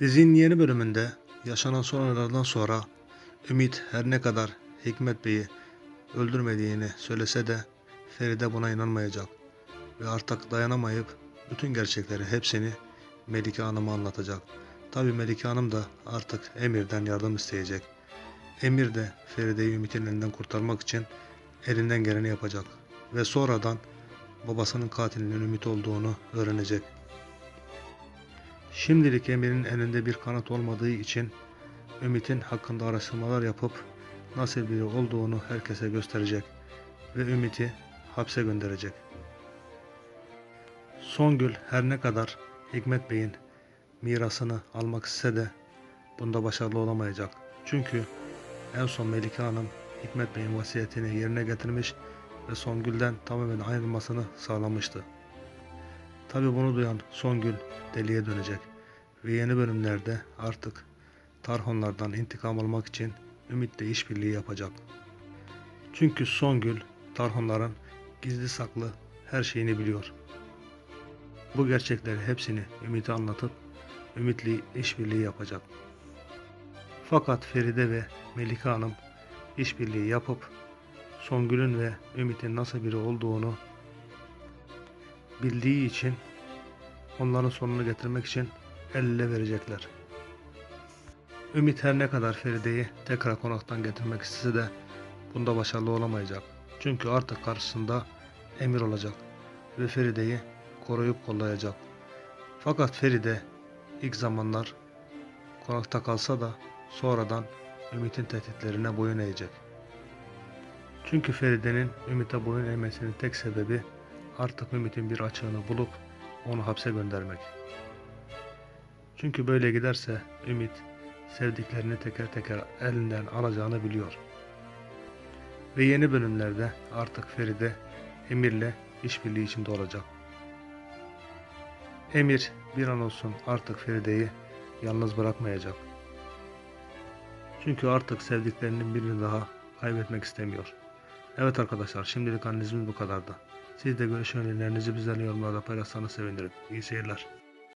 Dizinin yeni bölümünde yaşanan son olaylardan sonra Ümit her ne kadar Hikmet Bey'i öldürmediğini söylese de Feride buna inanmayacak ve artık dayanamayıp bütün gerçekleri hepsini Melike Hanım'a anlatacak. Tabi Melike Hanım da artık Emir'den yardım isteyecek. Emir de Feride'yi Ümit'in elinden kurtarmak için elinden geleni yapacak ve sonradan babasının katilinin Ümit olduğunu öğrenecek. Şimdilik Emir'in elinde bir kanıt olmadığı için Ümit'in hakkında araştırmalar yapıp nasıl biri olduğunu herkese gösterecek ve Ümit'i hapse gönderecek. Songül her ne kadar Hikmet Bey'in mirasını almak istese de bunda başarılı olamayacak. Çünkü en son Melike Hanım Hikmet Bey'in vasiyetini yerine getirmiş ve Songül'den tamamen ayrılmasını sağlamıştı. Tabi bunu duyan Songül deliye dönecek ve yeni bölümlerde artık Tarhonlardan intikam almak için Ümit'le işbirliği yapacak. Çünkü Songül Tarhonların gizli saklı her şeyini biliyor. Bu gerçekleri hepsini Ümit'e anlatıp Ümit'le işbirliği yapacak. Fakat Feride ve Melike Hanım işbirliği yapıp Songül'ün ve Ümit'in nasıl biri olduğunu bildiği için onların sonunu getirmek için el ele verecekler. Ümit her ne kadar Feride'yi tekrar konaktan getirmek istese de bunda başarılı olamayacak. Çünkü artık karşısında emir olacak ve Feride'yi koruyup kollayacak. Fakat Feride ilk zamanlar konakta kalsa da sonradan Ümit'in tehditlerine boyun eğecek. Çünkü Feride'nin Ümit'e boyun eğmesinin tek sebebi artık Ümit'in bir açığını bulup onu hapse göndermek. Çünkü böyle giderse Ümit sevdiklerini teker teker elinden alacağını biliyor. Ve yeni bölümlerde artık Feride Emir'le işbirliği içinde olacak. Emir bir an olsun artık Feride'yi yalnız bırakmayacak. Çünkü artık sevdiklerinin birini daha kaybetmek istemiyor. Evet arkadaşlar şimdilik analizimiz bu kadardı. Siz de görüş önerilerinizi bizlerle yorumlarda paylaşsanız sevinirim. İyi seyirler.